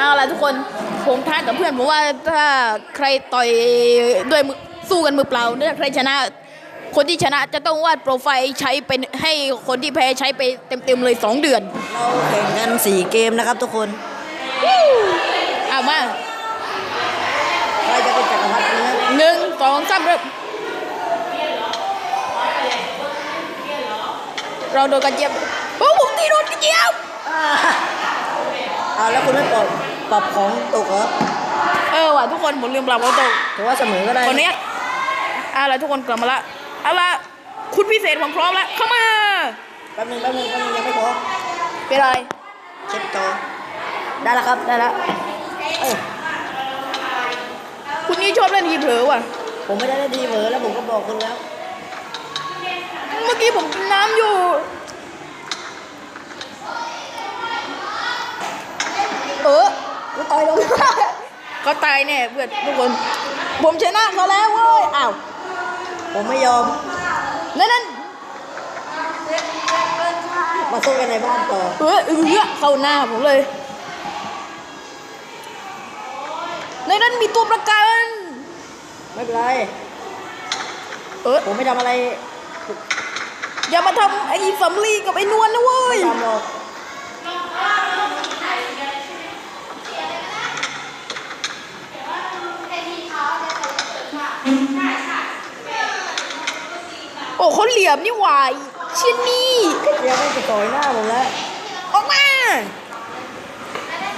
เอาล่ะทุกคนผมท้ากับเพื่อนผมว่าถ้าใครต่อยด้วยมือสู้กันมือเปล่าถ้าใครชนะ คนที่ชนะจะต้องวาดโปรไฟล์ใช้เป็นให้คนที่แพ้ใช้ไปเต็มๆเลย 2 เดือน เราแข่งกันสี่เกมนะครับทุกคนเอามาใครจะเป็นจักรพรรดิเนื้อหนึ่งสองสามเริ่มเราโดนกระเจี๊ยบโอ้ผมตีโดนกระเจี๊ยบอ่าเอาแล้วคุณไม่ปรับ ปรับของตกเหรอเออว่ะทุกคนผมลืมปรับเอาตรงถือว่าเสมอก็ได้คนเนี้ยเอาล่ะทุกคนกลับมาละเอาล่ะคุณพิเศษผมพร้อมแล้วเข้ามาแป๊บนึงแป๊บนึงแป๊บนึงยังไม่พอเป็นไรเช็ดจอได้แล้วครับได้แล้วเอ้ยคุณนี่ชอบเล่นทีเผลอว่ะ ผมไม่ได้ได้ดีเหมอแล้วผมก็บอกคุณแล้ว เมื่อกี้ผมกินน้ำอยู่เออ กูต่อยลงเขาตายแน่เพื่อนทุกคน ผมชนะเขาแล้วเว้ย อ้าว ผมไม่ยอม นั่นนั่นมาสู้กันในบ้านต่อเออเออเข้าหน้าผมเลย ในนั้นมีตัวประกัน ไม่เป็นไร เออผมไม่ทำอะไร อย่ามาทำไอ้สำลีกับไอ้นวลนะเว้ไม่ยทำหรอก โอ้เขาเหลี่ยมนี่หวายชิ้นนี่เดี๋ยวไม่จะต่อยหน้าผมแล้ว ออกมา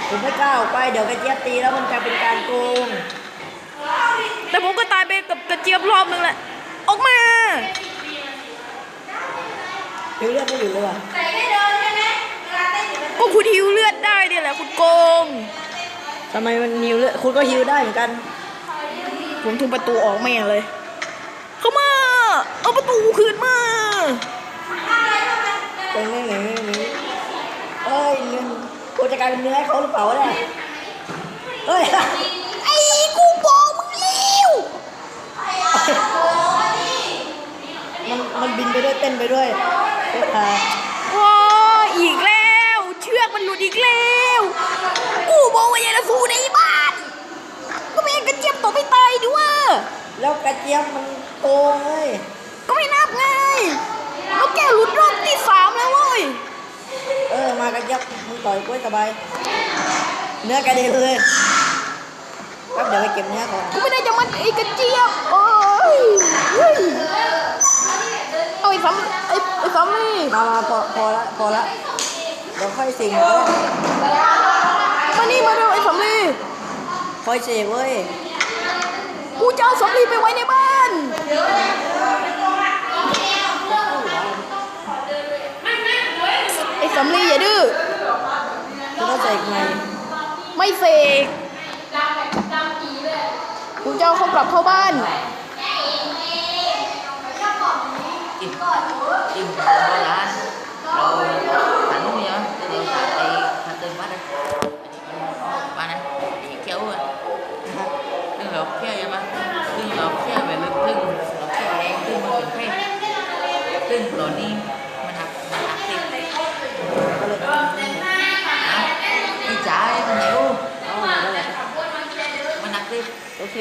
ผมไม่กล้าออกไป เดี๋ยวกระเจี๊ยบตีแล้วมันจะเป็นการโกง แต่ผมก็ตายไปกับกระเจี๊ยบรอบนึงแหละ ออกมาหิวเลือดไม่อยู่เลยว่ะก็คุณฮิวเลือดได้เนี่ยแหละคุณโกงทำไมมันหิวเลือดคุณก็หิวได้เหมือนกัน ผมทุบประตูออกแม่งเลย เข้ามา เอาประตูคืนมาเอ้ยนี่นี่นี่เอ้ยเนื้อกูจะกลายเป็นเนื้อให้เขาหรือเปล่าวะเนี่ยเอ้ยไอ้กูบอกมึงเร็วมันมันบินไปด้วยเต้นไปด้วยโคตรฮาว้าอีกแล้ว เชือกมันหลุดอีกแล้ว กูบอกว่าอย่าละสู้ในบ้าน ก็ไม่ให้กระเจี๊ยบตกไปตายด้วยแล้วกระเจี๊ยบมันโกงเลย ก็ไม่นับไงแล้วแกหลุดรอบที่สามแล้วเว้ย เออ มากระเจี๊ยบมึงต่อยกล้วยสบาย เนื้อกระเด็นเลยแป๊บเดี๋ยวไปเก็บเนื้อก่อนกูไม่ได้จะมันไอ้กระเจี๊ยบโอ้ยเฮ้ยเอาไอ้ซ้ำไอ้ไอ้ซ้ำนี่มามาพอพอละพอละเดี๋ยวค่อยสิงก็ได้มานี่มาเร็วไอ้ซ้ำนี่ค่อยเสกเว้ย กูจะเอาซ้ำนี่ไปไว้ในบ้าน ไอ้ซ้ำนี่อย่าดื้อคุณต้องเสกใหม่ไม่เสกกูจะเอาเขากลับเข้าบ้านกินกินโบราณเราหันเนี่ยเดี๋ยวขาไอ้ขาเติมวัดนะบ้านนั้นไอ้เขียวอะซึ่งเราเขี้ยวใช่ไหมซึ่งเราเขี้ยวแบบลึกซึ่งเราเขี้ยวเองซึ่งมันเป็นเพศซึ่งตอนนี้มัน เค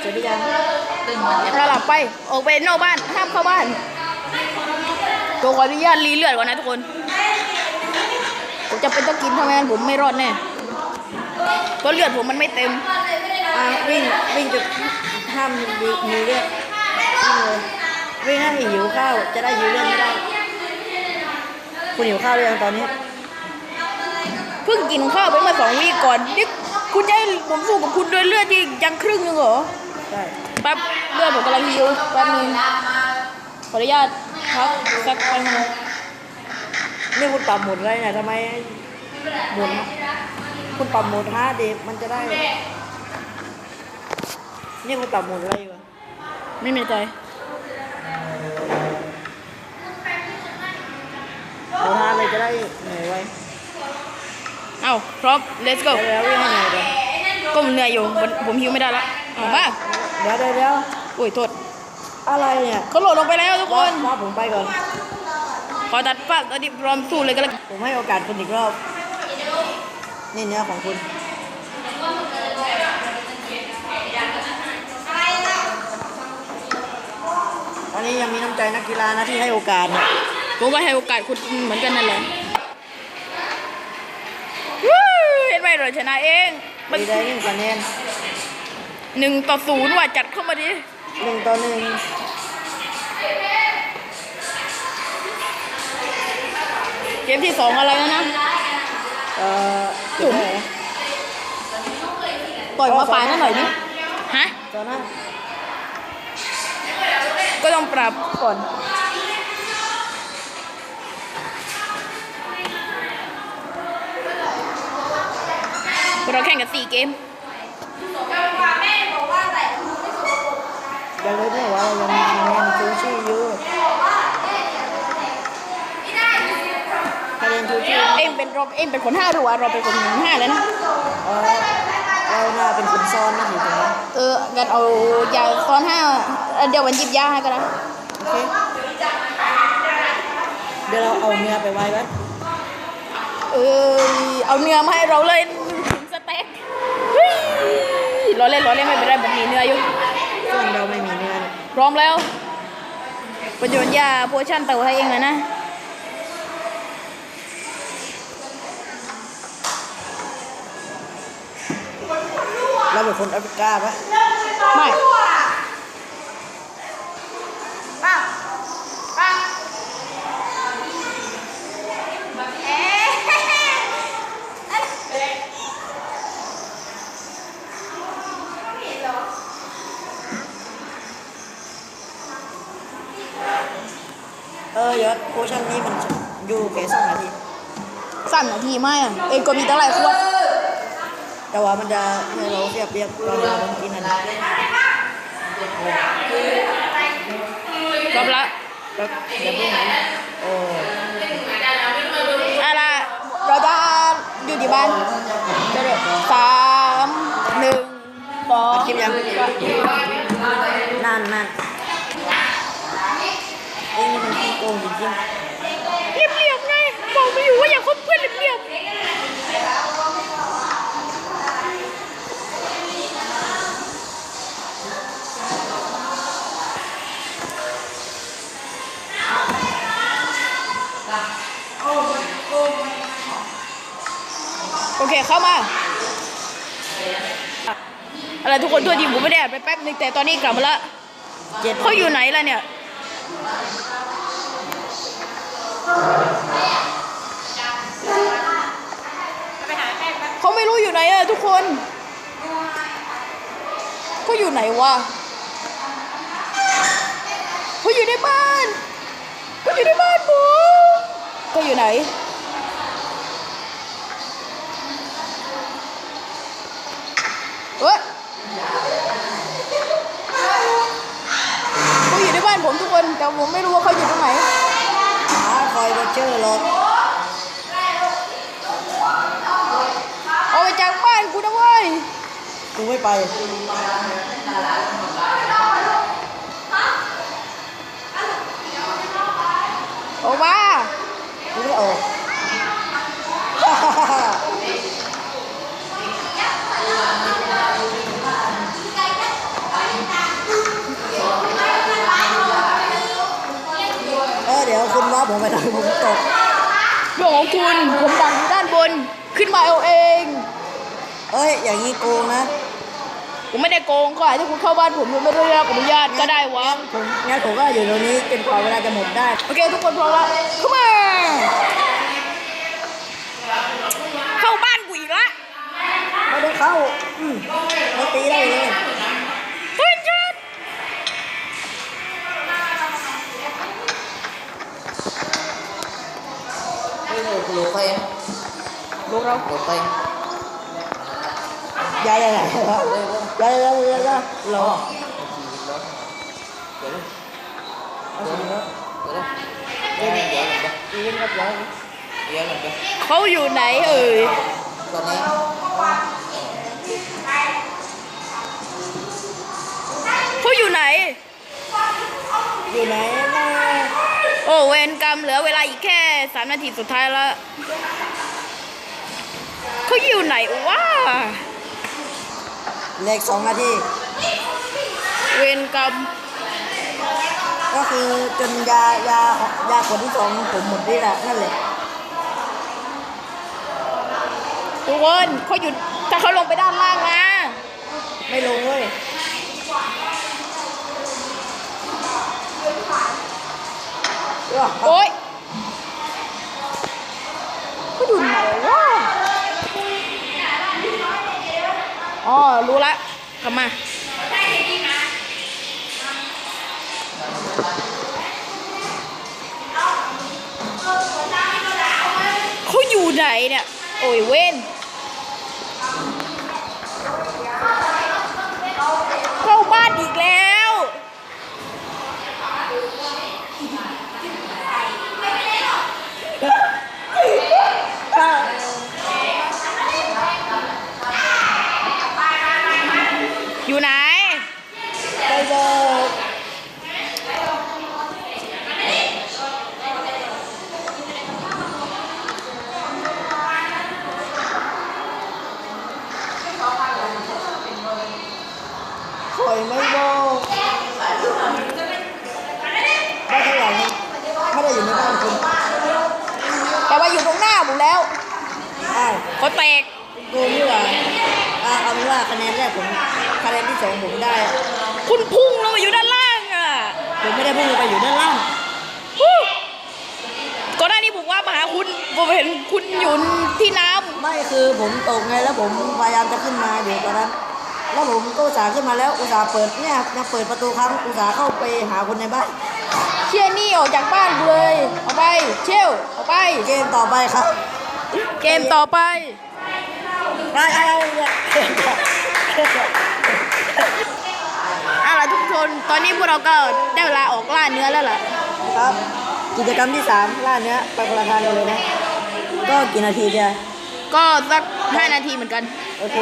เสร็จหรือยังซึ่งมันจะถ้าหลับไป ออกไปนอกบ้าน ห้ามเข้าบ้านตัวขออนุญาตรีเลือดก่อนนะทุกคน ผมจะเป็นต้องกินทำไมงั้นผมไม่รอดแน่เพราะเลือดผมมันไม่เต็มอะวิ่งวิ่งจุดห้ามมีมีเลือดวิ่งเลยวิ่งให้หิวข้าวจะได้หิวเลือดไม่ได้ คุณหิวข้าวหรือยังตอนนี้ เพิ่งกินข้าวไปเมื่อสองวีก่อนนี่ คุณจะให้ผมสู้กับคุณด้วยเลือดที่ยังครึ่งนึงเหรอใช่แป๊บเลือดผมกำลังหิวแป๊บนึงขออนุญาตครับสักแป๊บนึงนี่คุณปรับโหมดอะไรเนี่ยทำไมโหมดคุณปรับโหมดฮาร์ดเดฟมันจะได้ นี่คุณปรับโหมดอะไรอยู่อะไม่แน่ใจโหมดฮาร์ดเลยจะได้เหนื่อยไว้ เอาพร้อม let's go ล้ววิ่งให้วก็มเหนื่อยอยู่ผมหิวไม่ได้ละออาไดี๋ยวเดี๋ยวเดี๋ยวอุ้ยโทษอะไรเนี่ยเขาหล่นลงไปแล้วทุกคนรอผมไปก่อน ขอตัดภาพตอนนี้พร้อมสู้เลยก็แล้วผมให้โอกาสคุณอีกรอบ นี่เนื้อของคุณตอนนี้ยังมีน้ำใจนักกีฬานะที่ให้โอกาสผว่าให้โอกาสคุณเหมือนกันนั่นแหละ เห็นไหมเราชนะเองมันมีได้หนึ่งคะแนนหนึ่งต่อศูนย์ว่ะจัดเข้ามาดิหนึ่งต่อหนึ่งเกมที่สองอะไรแล้วนะ เอ่อจุ๋มต่อยมาปลายนั่นหน่อยดิฮะ ตอนนั้นก็ต้องปรับก่อน เราแข่งกันสี่เกมอย่าลืมนะว่าเรายังมีคะแนนชูชีอยู่คะแนนชูชีเองเป็นเราเองเป็นคนห้าหรือว่าเราเป็นคนห้าแล้วนะเออเราน่าเป็นคนซ้อนนะอยู่ตรงนั้นเอองั้นเอายาซ้อนห้าเอ่อเดี๋ยววันหยิบยาให้ก็ได้โอเคเดี๋ยวเราเอาเนื้อไปไว้ไว้เออเอาเนื้อมาให้เราเลย เราเล่นเราเล่นไม่เป็นไรผมมีเนื้ออยู่ส่วนเราไม่มีเนื้อเนี่ยพร้อมแล้ว ประโยชน์ยาโพชั่นเต่าให้เองเลยนะเราเป็นคนแอฟริกาปะไม่ ยวโพชั่นนี้มันอยู่แค่สองนาทีสั่นนาทีไหมอะเองก็มีตั้งหลายขวดแต่ว่ามันจะให้เราเปรียบเทียบตอนเรากินอันนี้รอบละแล้วอย่าเพิ่งนะโอ้อะไรเราจะอยู่ที่บ้านจะเดี๋ยวสามหนึ่งสองอัดคลิปยังนั่นนั่นเอ้ย นี่มันขี้โกงจริงเรียบๆไงบอกไปอยู่ว่าอย่าคบเพื่อนเรียบๆโอเคเข้ามาอะไรทุกคนตัวจริงผมไม่ได้อ่านไปแป๊บนึงแต่ตอนนี้กลับมาละๆเจ็ดเขาอยู่ไหนล่ะเนี่ย เขาไม่รู้อยู่ไหนอะทุกคน เขาอยู่ไหนวะเขาอยู่ในบ้านเขาอยู่ในบ้านผมเขาอยู่ไหนเอ้ยเขาอยู่ในบ้านผมทุกคน แต่ผมไม่รู้ว่าเขาอยู่ตรงไหน คอยโรเจอร์หรอกเอาไปจากบ้านกูนะเว้ย กูไม่ไป ออกมากูไม่ออก เออเดี๋ยวคุณว่าผมไปทำผมตกเรื่องของคุณผมดักอยู่ด้านบน ขึ้นมาเอาเอง เอ้ย อย่างนี้โกงนะ ผมไม่ได้โกงก็อาจจะคุณเข้าบ้านผมโดยไม่ได้รับอนุญาตก็ได้วะ ผมงั้นผมก็อยู่ตรงนี้จนกว่าเวลาจะหมดได้ โอเค ทุกคนพร้อมแล้วเข้ามา เข้าบ้านกูอีกละไม่ได้เข้า อืมไม่ตีได้เลย cái luộc luộc thôi em luộc đâu? Luộc thôi em dạ dạ. Dạ dạ dạ dạ dạ luộc dạ, dạ, dạ. khấu dù nãy ừ. Còn em khấu dù nãy. Dù nãy. โอ้เวรกรรมเหลือเวลาอีกแค่สามนาทีสุดท้ายแล้วเขาอยู่ไหนวะเลขสองนาที เวรกรรมเอก็คือจนยายายาคนที่สองผมหมดนี่แหละนั่นแหละทุกคนเขาหยุดถ้าเขาลงไปด้านล่างนะ ไม่ลงเว้ย โอ๊ยเขาอยู่ไหนวะอ๋อ รู้ละกลับมาเขาอยู่ไหนเนี่ย โอ้ยเว้นเข้าบ้านอีกแล้ว อยู่ไหน ไปบอก คอยไม่บอกได้เท่าไหร่นะไม่ได้อยู่ในบ้านคุณ แต่ว่าอยู่ตรงหน้าผมแล้ว อ้าวเขาแตกโกงนี่หว่าอ่าเอาเป็นว่าคะแนนแรกผมคะแนนที่สองผมได้อะคุณพุ่งลงมาอยู่ด้านล่างอะผมไม่ได้พุ่งลงไปอยู่ด้านล่าง ฮู้ก่อนหน้านี้ผมว่ามาหาคุณผมเห็นคุณอยู่ที่น้ไม่คือผมตกไงแล้วผมพยายามจะขึ้นมาอยู่ตอนนั้น แล้วผมก็อุตส่าห์ขึ้นมาแล้วอุตส่าห์เปิดเนี่ยยังเปิดประตูครั้งอุตส่าห์เข้าไปหาคนในบ้านำเชี่ยนี่ออกจากบ้านกูเลยเอาไป เชี่ยวเอาไป เกมต่อไปครับ เกมต่อไปไปเอาเนี่ยเอาล่ะทุกคน ตอนนี้พวกเราก็ได้เวลาออกล่าเนื้อแล้วล่ะครับ กิจกรรมที่สามล่าเนื้อไปคนละทางกันเลยนะ ก็กี่นาทีเดียวก็สักห้านาทีเหมือนกัน โอเค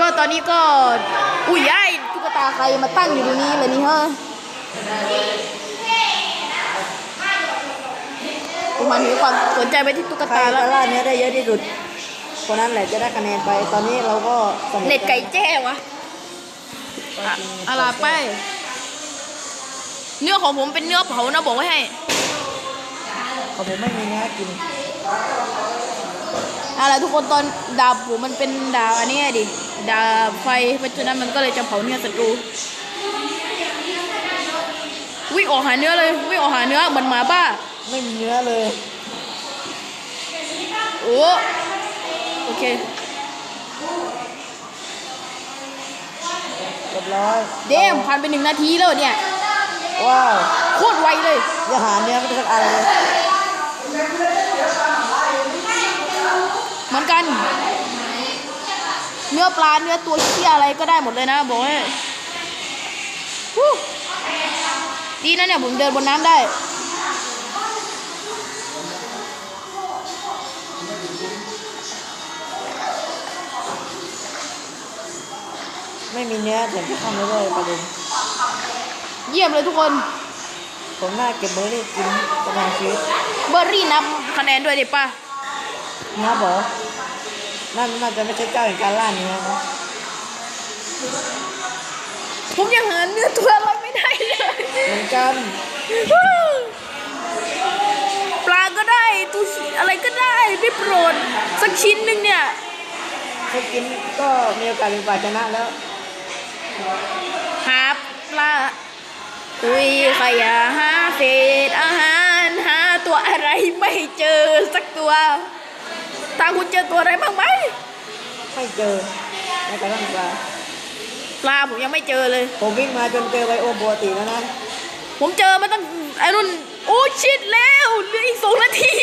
ก็ตอนนี้ก็ อุ้ยไอ้ายตุ๊กตาใครมาตั้งอยู่ตรงนี้เลยนี่ฮะผ มมันมีความสนใจไปที่ตุ๊กใครตาแล้วจะล่าเนื้อได้เยอะที่สุดคนนั้นแหละจะได้คะแนนไป ตอนนี้เราก็สนุเน็ตไก่แจ้วะอะอะไรไป เนื้อของผมเป็นเนื้อเผานะบอกไว้ให้ ของผมไม่มีเนื้อกินอะไรทุกคนตอนดาบผมมันเป็นดาบอันนี้ไงดิดาบไฟเพราะฉะนั้นมันก็เลยจะเผาเนื้อศัตรูวิ่งออกหาเนื้อเลยวิ่งออกหาเนื้อเหมือนหมาบ้า ไม่มีเนื้อเลยโอ้โอเคเรียบร้อยเดมผ่านไปหนึ่งนาทีแล้วเนี่ย ว้าวโคตรไวเลย อย่าหาเนื้อไม่ได้สักอันเลยเหมือนกัน เนื้อปลาเนื้อตัวเชี่ยอะไรก็ได้หมดเลยนะบอกให้ฮู้ดีนะเนี่ยผมเดินบนน้ำได้ ไม่มีเนื้อแต่ที่ข้ามไม่ได้ประเด็นเยี่ยมเลยทุกคน ผมน่าเก็บเบอร์รี่กินประมาณชีวิตเบอร์รี่นับคะแนนด้วยดิป่ะเนื้อบอกนั่นน่าจะไม่ใช่เจ้าแห่งการล่าเนื้อนะผมยังหาเนื้อตัวอะไรไม่ได้เลยเหมือนกัน ปลาก็ได้ตัวอะไรก็ได้ได้โปรดสักชิ้นหนึ่งเนี่ย ถ้ากินก็มีโอกาสเป็นฝ่ายชนะแล้ว หาปลาอุ้ยขยะหาเศษอาหารหาตัวอะไรไม่เจอสักตัวตาคุณเจอตัวอะไรบ้างไหมไม่เจอในกระทั่งปลาปลาผมยังไม่เจอเลย ผมวิ่งมาจนเจอไบโอมปกติแล้วนะผมเจอมาตั้งไอ้รุ่นโอ้ชิดแล้วเหลืออีกสองนาที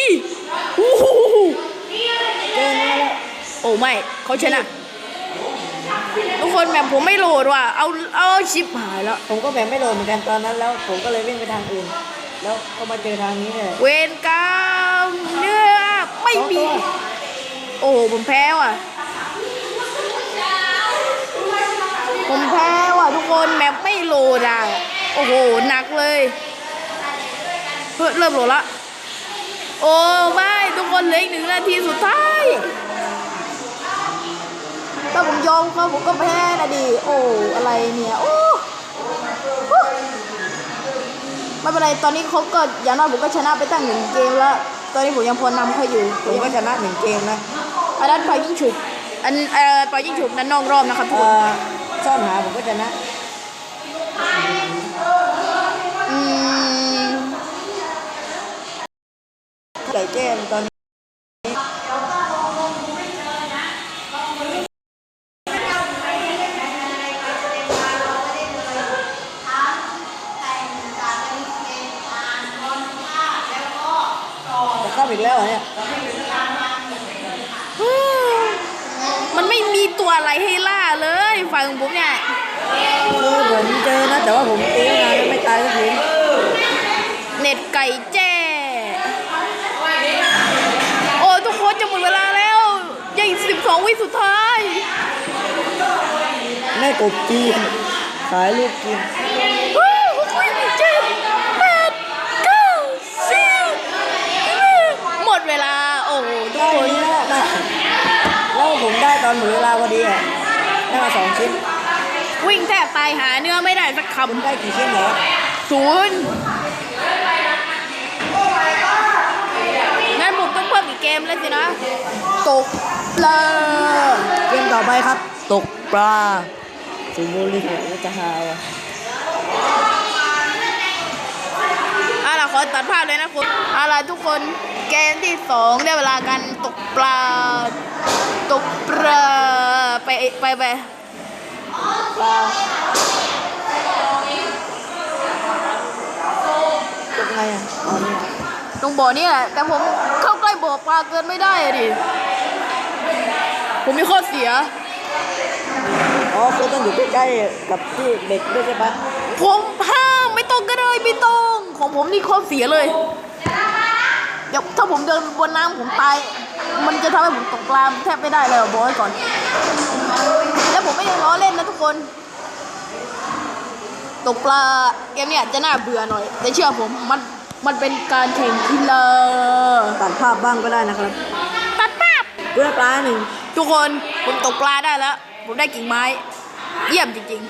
โอ้โหเจอเนื้อแล้วโอ้ไม่เขาชนะ ทุกคนแบบผมไม่โหลดว่ะเอาเอาชิปหายแล้ว ผมก็แบบไม่โหลดเหมือนกันตอนนั้นแล้วผมก็เลยวิ่งไปทางอื่น แล้วก็มาเจอทางนี้เลย เวนกรรมเนื้อไม่มีสองตัวโอ้โหผมแพ้ว่ะ ผมแพ้ว่ะทุกคนแมปไม่โหลดอะ โอ้โหหนักเลยเฮ้ยเริ่มโหลดละ โอ้ไม่ทุกคนเหลืออีกหนึ่งนาทีสุดท้าย ถ้าผมยอมเขาผมก็แพ้นะดิ โอ้ อะไรเนี่ยโอ้ไม่เป็นไร ตอนนี้เขาก็อย่างน้อยผมก็ชนะไปตั้งหนึ่งเกมแล้ว ตอนนี้ผมยังพอนำเขาอยู่ผมก็ชนะหนึ่งเกมนะอันนั้นปล่อยยิ่งฉุกอันเอ่อปล่อยยิ่งฉุกนั้นนอกรอบนะครับทุกคนซ่อนหาผมก็ชนะอืมไก่แจ้มตอนนี้จะเข้าอีกแล้วเหรอเนี่ย มันไม่มีตัวอะไรให้ล่าเลยฝั่งผมเนี่ย คือผมเจอนะ แต่ว่าผมตีงานแล้วไม่ตายสักที เน็ตไก่แจ้ โอ้ทุกคนจะหมดเวลาแล้วยังอีกสิบสองวิสุดท้าย แม่กบจีนขายลูกกิน ว้าวหกเจ็ดแปดเก้าสิบหมดเวลา โอ้โหทุก ได้ คน นี้แล้วนะแล้วผมได้ตอน หมดเวลาพอดีอะได้มาสองชิ้น วิ่งแทบตายหาเนื้อไม่ได้สักคคุณได้กี่ชิ้นเหรอำศูนย์งั้นผมต้องเพิ่มอีกเกมแล้วสินะ ตกเลยเกมต่อไปครับ ตกปลาสิงห์บุรีก็จะหาว่ะเอาล่ะข อตัดภาพเลยนะคุณเอาล่ะทุกคนเกมที่สองได้เวลาการตกปลา ตกปลาไปไปไปปลาตกไงอะอ๋อนี่ตรงบ่อนี่แหละแต่ผมเข้าใกล้บ่อปลาเกินไม่ได้อะดิผมมีข้อเสียอ๋อคือต้องอยู่ใกล้ๆกับที่เด็กด้วยใช่ปะผมห้ามไม่ต้องก็เลยไม่ต้อง ของผมนี่ข้อเสียเลยเดี๋ยวถ้าผมเดินบนน้ำผมตาย มันจะทำให้ผมตกปลาแทบไม่ได้เลยอะบอกไว้ก่อน แล้วผมไม่ได้ล้อเล่นนะทุกคน ตกปลาเกมเนี่ยจะน่าเบื่อหน่อย แต่เชื่อผมมันมันเป็นการแข่งกีฬาตัดภาพบ้างก็ได้นะครับตัดภาพเพื่อปลาหนึ่งทุกคนผมตกปลาได้แล้ว ผมได้กิ่งไม้ เยี่ยมจริง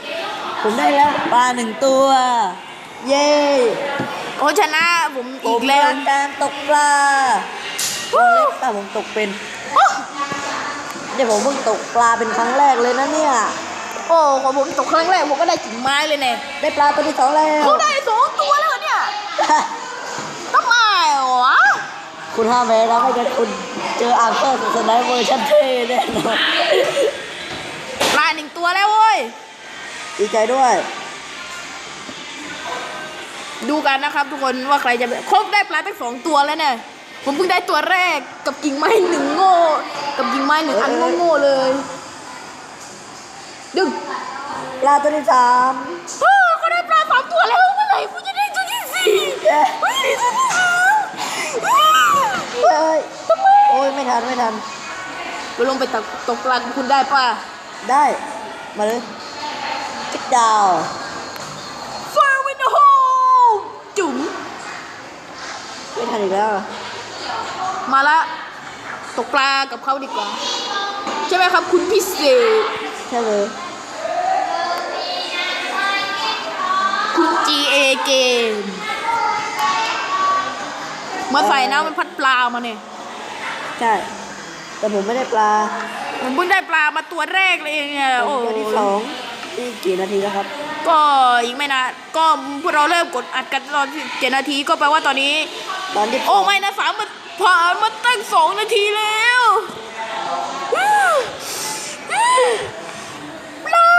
ผมได้แล้วปลาหนึ่งตัว เย้ๆโอ้ชนะผมผอีมกแล้วเรียนการตกปลาตอนเล็กตาผมตกเป็นโอ้เดี๋ยวผมเพิ่งตกปลาเป็นครั้งแรกเลยนะเนี่ย โอ้ของผมตกครั้งแรกผมก็ได้กิ่งไม้เลยเนี่ยได้ปลาตัวที่สองแล้วเขาได้สองตัวแล้วเหรอเนี่ยทำไมวะคุณห้ามแพ้นะไม่งั้นคุณเจออ่างเตอร์สุดสไนเวอร์ชันเท่แน่นอนปลาหนึ่งตัวแล้วเว้ยดีใจด้วย ดูกันนะครับทุกคนว่าใครจะแบบครบได้ปลาตั้งสองตัวแล้วเนี่ยผมเพิ่งได้ตัวแรกกับกิ่งไม้หนึ่งโง่กับกิ่งไม้หนึ่งอันโง่ๆเลย ดึงปลาตัวที่สามเออเขาได้ปลาสามตัวแล้วเมื่อไหร่กูจะได้ตัวที่สี่เย้เฮ้ยตัวที่สามเฮ้ยโอ้ยไม่ทันไม่ทันไปลงไปตกตกปลาคุณได้ป่ะได้ มาเลยจิ๊กดาว ไม่ทันอีกแล้วเหรอมาละ ตกปลากับเขาดีกว่า ใช่ไหมครับคุณพิเศษใช่เลยคุณ GA เกมมาใส่น้ำมันพัดปลามาเนี่ย ใช่ แต่ผมไม่ได้ปลา ผมเพิ่งได้ปลามาตัวแรกเลยเนี่ยผมโอ้ตัวที่สองอีกกี่นาทีแล้วครับ ก็อีกไม่นานก็พวกเราเริ่มกดอัดกันตอนเจ็ดนาทีก็แปลว่าตอนนี้ ตอนที่โอ้ไม่นะสามมันผ่านมาตั้งสองนาทีแล้วปลา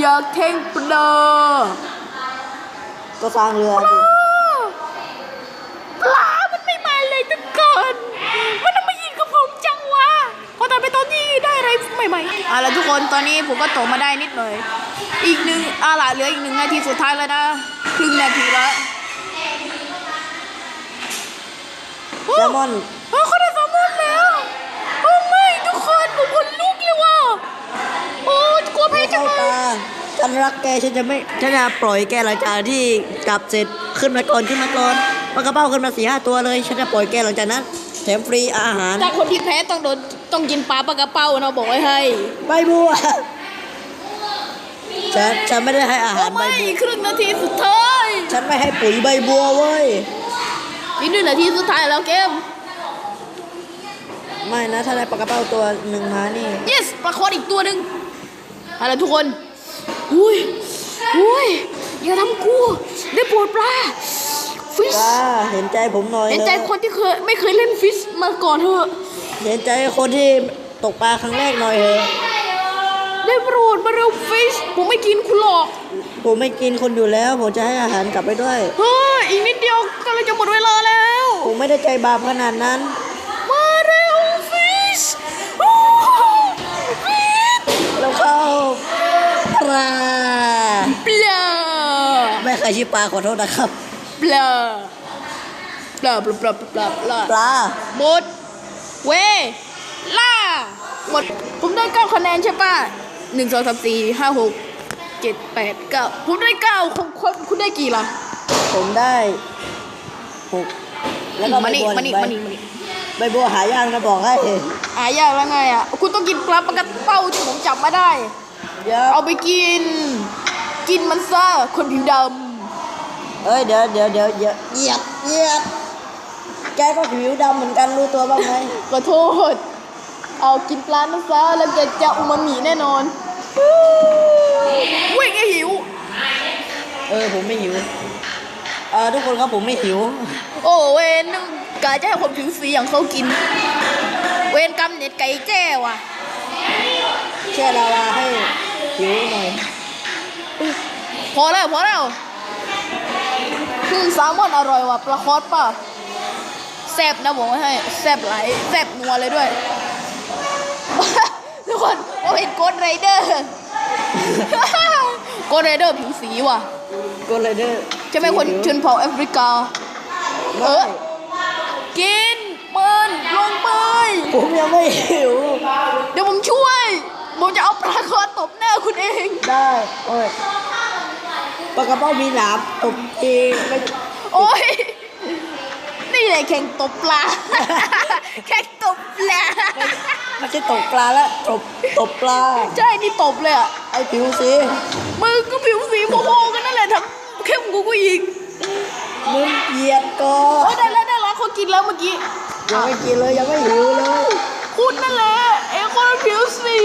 อยากแทงปลาก็สร้างเรือสิปลา มันไม่มาเลยทุกคนมันทำไมยิงกับผมจังวะเพราะตอนไปตอนที่ได้อะไรใหม่ๆเอาล่ะทุกคนตอนนี้ผมก็ตกมาได้นิดหน่อย อีกหนึ่งเอาล่ะเหลืออีกหนึ่งนาทีสุดท้ายแล้วนะครึ่งนาทีแล้ว แซลมอนเฮ้ยเขาได้แซลมอนแล้วโอ้ไม่ทุกคนผมขนลุกเลยว่ะโอ้กลัวแพ้จัเข้างเลตายฉันรักแกฉันจะไม่ฉันจะปล่อยแกหลังจากที่กลับเสร็จขึ้นมาก่อนขึ้นมาก่อนปลากระเป้าขึ้นมาสี่ห้าตัวเลยฉันจะปล่อยแกหลังจากนั้นแถมฟรีอาหารถ้าคนที่แพ้ต้องโดนต้องกินปลาปลากระเป้านะบอกไว้ให้ใบบัวฉันฉันไม่ได้ให้อาโอ้หารใบไม่บัวครึ่งนาทีสุดท้ายฉันไม่ให้ปุ๋ยใบบัวเว้ย อีกหนึ่งนาทีสุดท้ายแล้วเกม ไม่นะ ถ้าได้ปลากระเป้าตัวหนึ่งมานี่ yes ปลาคออีกตัวหนึ่งเอาละทุกคน อุ้ย อุ้ย อย่าทำกูได้โปรดปลา ฟิชปลาเห็นใจผมหน่อยเห็นใจถอะคนที่เคยไม่เคยเล่นฟิชมาก่อนเถอะ เห็นใจคนที่ตกปลาครั้งแรกหน่อยเถอะได้โปรดมาเร็วฟิช ผมไม่กินคุณหรอกผมไม่กินคนอยู่แล้ว ผมจะให้อาหารกลับไปด้วย เฮ้ยอีกนิดเดียวก็เลยจะหมดเวลาแล้ว ผมไม่ได้ใจบาปขนาดนั้น มาเร็วฟิชโอ้ฟิชแล้วเข้าปลาปลาไม่เคยชื่อปลาขอโทษนะครับ ปลาปลาปลาปลาปลาปลาปลาหมด เวล่าหมด ผมได้เก้าคะแนนใช่ป่ะหนึ่งสองสามสี่ห้าหก เจ็ดแปดเก้าผมได้เก้าคุณคุณคุณได้กี่ล่ะผมได้หกแล้วก็ใบมานี่บัวหมานึ่นี่งใบมานี่มานี่ใบบัวหายากนะบอกให้อ่ายากแล้วไงอะคุณต้องกินปลาปลากระเป้าที่ผมจับมาได้ เดี๋ยวเอาไปกิน กินมันซะคนผิวดเอ้ยเดี๋ยวเดี๋ยวเดี๋ยวเหยียบเหยียบเหยียบแกก็ผิวดำเหมือนกันรู้ตัวบ้างไหมำขอโทษ เอากินปลานั่นซะแล้วแกจะอุมามิแน่นอน วิ่งไอหิว เออผมไม่หิว เออทุกคนครับผมไม่หิว โอ้เวนกาจะให้คนผิวสีอย่างเขากิน เวนกำเน็ตไก่แจ้ว่ะแช่ลาวาให้หิวหน่อย พอแล้วพอแล้วคือแซลมอนอร่อยว่ะปลาคอสป่ะแซบนะบอกให้แซ่บหลแซบนัวเลยด้วย ทุกคน เห็นโกดไรเดอร์โกดไรเดอร์ผิวสีว่ะก็เลยเด้อใช่ไหมคนชนเผ่าแอฟริกา เอไม่อกินมันลงไป ผมยังไม่หิว เดี๋ยวผมช่วย ผมจะเอาปลาคอตบหน้าคุณเอง ได้โอ้ยปลากระเป๋ามีหนามตบทีไม่โอ้ย นี่เลยแข่งตบปลา แข่งตบปลา ไม่ใช่ตกปลาแล้วตบตบปลา ใช่ นี่ตบเลยอะ ไอ้ผิวสิมึงก็ผิวสีโมๆกันนั่นแหละทำเข้มกูกูอีกมึงเหยียดก่อโอ้นยได้แล้วได้แล้วเขากินแล้วเมื่อกี้ ยังไม่กินเลยยังไม่หิวเลยคุณนั่นแหละไอ้คนผิวสี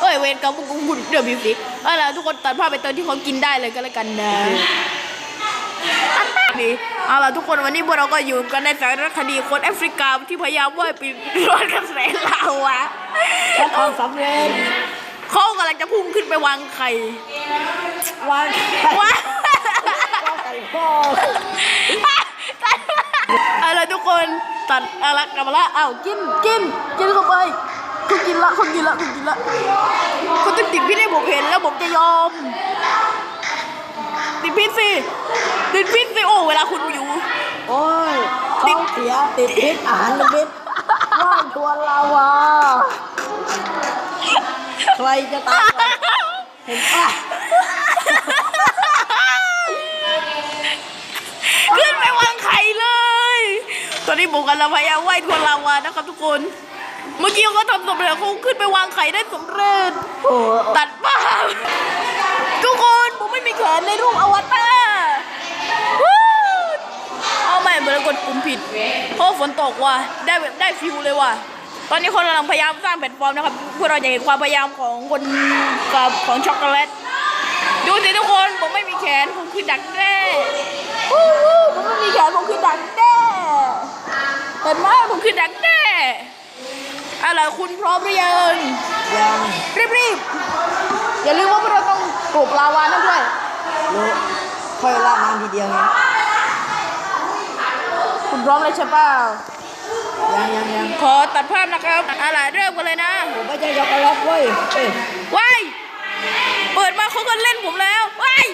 เอ้ยเวรกรรมกูบุญเดี๋ยวผิวสีเอาล่ะทุกคนตัดภาพไปตอนที่เขากินได้เลยก็แล้วกันนะนี่ เอาล่ะทุกคนวันนี้พวกเราก็อยู่กันในสารคดีคนแอฟริกาที่พยายามว่ายปีนรอดกระแสลาวะถ้าทำสำเร็จเขากำลังจะพุ่งขึ้นไปวางไข่วางไข่ว้าไข่พ่อตัดเอาล่ะทุกคนตัดเอาละกลับมาละอ้าวกินกินกินเข้าไปคุณกินละคุณกินละคุณกินละคุณต้องติดพี่ให้ผมเห็นแล้วผมจะยอม ติดพิษสิ ติดพิษสิ โอ้ เวลาคุณอยู่ โอ้ยท้องเสียติดพิษอาหารเป็นพิษว่างทวนลาวาใครจะตายก่อนเห็นปะขึ้นไปวางไข่เลย ตอนนี้ผมกำลังพยายามไหว้ทวนลาวานะครับทุกคน เมื่อกี้เขาทำสำเร็จเขาขึ้นไปวางไข่ได้สำเร็จ โอ้โหตัดภาพทุกคนผมไม่มี แขนในรูปอวตารวู้เอาใหม่เหมือนกดปุ่มผิด เพราะฝนตกว่ะ ได้แบบได้ฟิวเลยว่ะ ตอนนี้คนกำลังพยายามสร้างแพลตฟอร์มนะครับพวกเราจะเห็นความพยายามของคนกับของช็อกโกแลต ดูสิทุกคน ผมไม่มีแขน ผมคือดักแด้วู้วู้ผมไม่มีแขน ผมคือดักแด้เห็นไหมผมคือดักแด้อะไรคุณพร้อมหรือยังยังรีบๆอย่าลืมว่าพวกเราต้องปลูกลาวานั่นด้วย รู้ค่อยลาดน้ำทีเดียวไงคุณพร้อมเลยใช่เปล่ายังยังยังขอตัดภาพนะครับอะไรเริ่มกันเลยนะผมไม่ใช่ช็อกโกแลตเว้ยเอ้ยว้ายเปิดมาเขาก็เล่นผมแล้วว้าย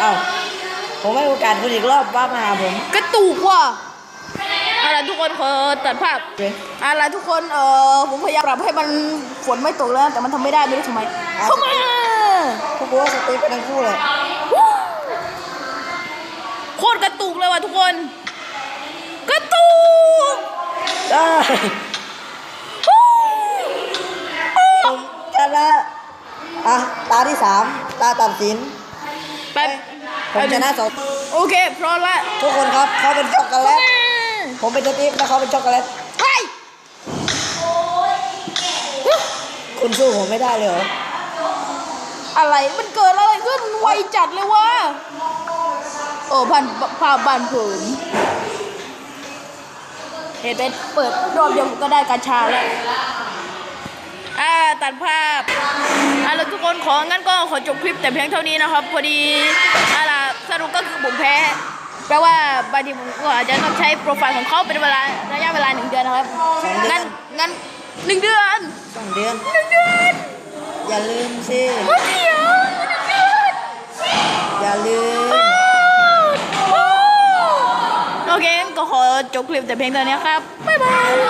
เอ้าผมให้โอกาสคุณอีกรอบป้ามาหาผมกระตุกว่ะอะไรทุกคนขอตัดภาพโอเคอะไรทุกคนเออผมพยายามปรับให้มันฝนไม่ตกแล้ว แต่มันทำไม่ได้ไม่รู้ทำไมเข้ามา พวกกูว่าสเต็ปทั้งคู่เลยวู้โคตรกระตุกเลยว่ะทุกคน กระตุกได้วู้ผมชนะอะตาที่สามตาตัดสินแป๊บผผมชนะสองโอเคพร้อมละทุกคนครับเขาเป็นช็อกโกแลตผมเป็นสตีฟและเขาเป็นช็อกโกแลตเฮ้ยคุณสู้ผมไม่ได้เลยเหรอ อะไรมันเกิดอะไรขึ้นมันไวจัดเลยวะโอ้พันภาพบ้านผืนเห็นเป็นเปิดรอบเดียวก็ได้กาชาแล้วอ่าตัดภาพอ่าแล้วทุกคนของั้นก็ขอจบคลิปแต่เพียงเท่านี้นะครับ พอดีอะไรสรุปก็คือผมแพ้แปลว่าบางทีผมก็อาจจะต้องใช้โปรไฟล์ของเขาเป็นเวลาระยะเวลาหนึ่งเดือนนะครับงั้นงั้นหนึ่งเดือนสองเดือนหนึ่งเดือน อย่าลืมสิ อย่าลืม โอเคงั้นก็ขอจบคลิปแต่เพียงเท่านี้ครับ บ๊ายบาย